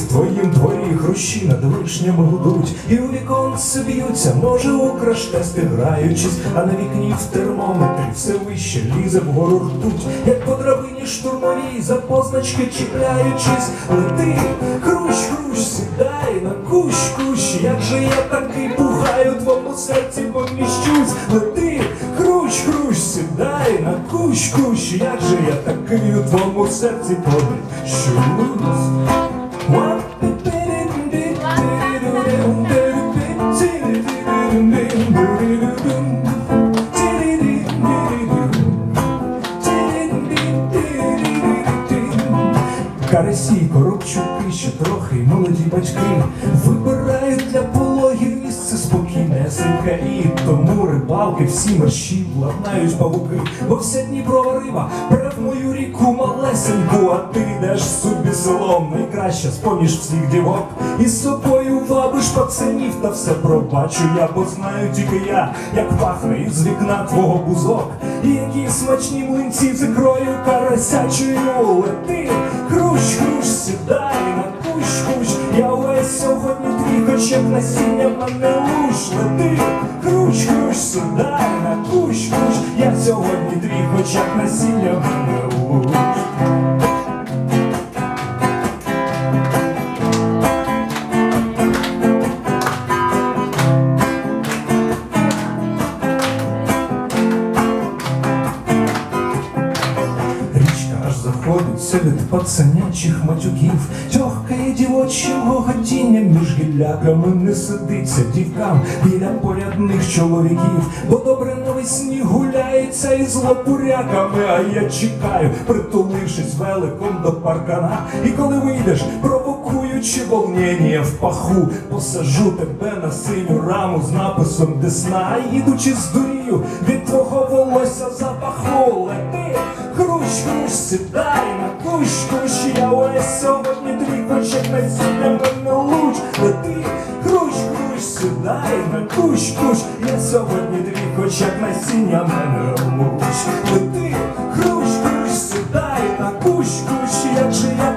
в твоїм дворі хрущі над вишнями гудуть, і у віконце б'ються, може у краш-тести граючись, а на вікні в термометрі все вище лізе вгору ртуть, як по драбині штурмовій, за позначки чіпляючись, лети, хрущ, хрущ, сідай на кущ, кущ, як же я такий пугаю, в твоєму серці поміщусь, лети, хрущ, хрущ, сідай на кущ, кущ, як же я такий у твоєму серці поміщусь. Карасі, коробчуки, ще трохи молоді батьки. Місце спокійнесеньке і тому рибалки всі мерщі лапнають павуки, бо вся Дніпрова риба бере мою ріку малесеньку, а ти йдеш собі селом. Найкраще з-поміж всіх дівок, і з собою вабиш пацанів, та все пробачу я, бо знаю тільки я, як пахне із вікна твого бузок, і які смачні млинці з ікрою карасячою. Лети, хрущ, хрущ, сідай на кущ, кущ, я увесь сьогодні твій, як насіння мене сідай на кущ, я сьогодні твій, хоч як насіння луж. Річка аж заходить серед пацанячих матюків, тьохкає дівочим гоготінням між гілляками не сидиться дівкам біля порядних чоловіків, бо добре навесні гуляється із лопуряками, а я чекаю, притулившись великом до паркана, і коли вийдеш, провокуючи волнення в паху, посажу тебе на синю раму з написом Десна, а їдучи з дурію від твого волосся запаху лети. Хрущ, хрущ, сідай на кущ, кущ, я ось сьогодні ти починай сюди минулуч, лети, круч, круч, сідай на куч, куч, я сьогодні дві очах насіння мене муч. Лети, круч, круч, сідай на куч, куч, як же я.